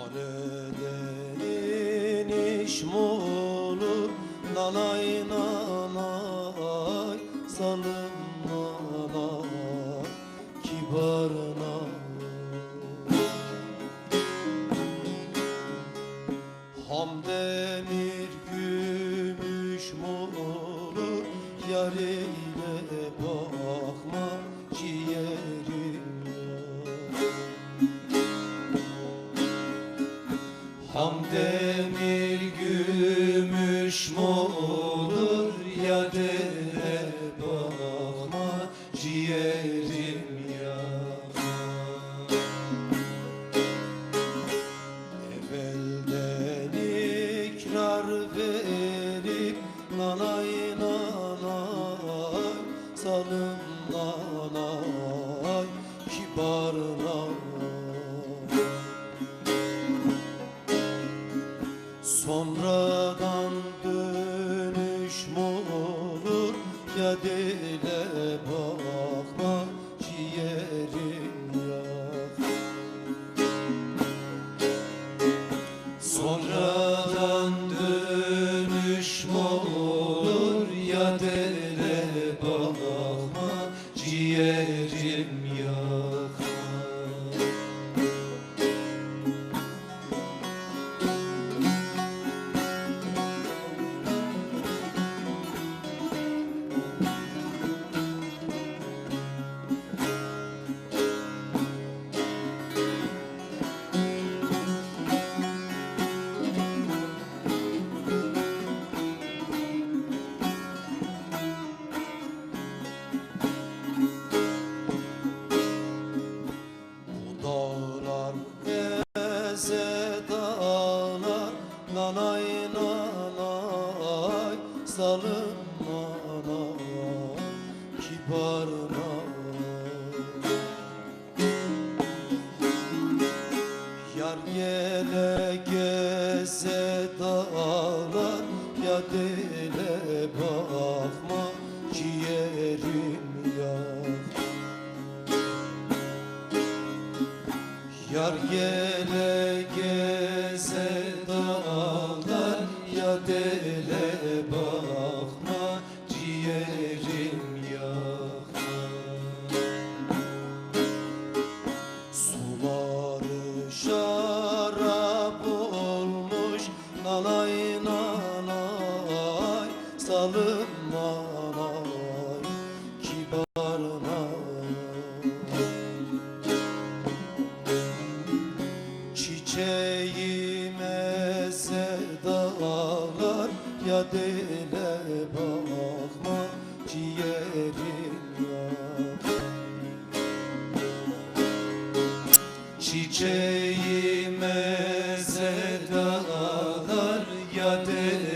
Hanedenin işmolu Nalay nalay sanım nalay Kibar nalay Hamdemir gümüş molu Yar ile bakma. Ham demir gümüş mü olur ya dere bakma ciğerim ya Evvelden ikrar verip nanay nanay salın nanay kibar nanay olur ya dile bakma ciğerim ya Sonradan dönüş mü olur ya dile salım nanay Kibar Yar gele geze dağlar Ya dele bakma ciğerim yak Yar gele geze ya dele bakma ciğerim yakma. Suları şarap olmuş nanay nanay salım ya dile bakma ciğerim ya Çiçeğime sevdalar ya dile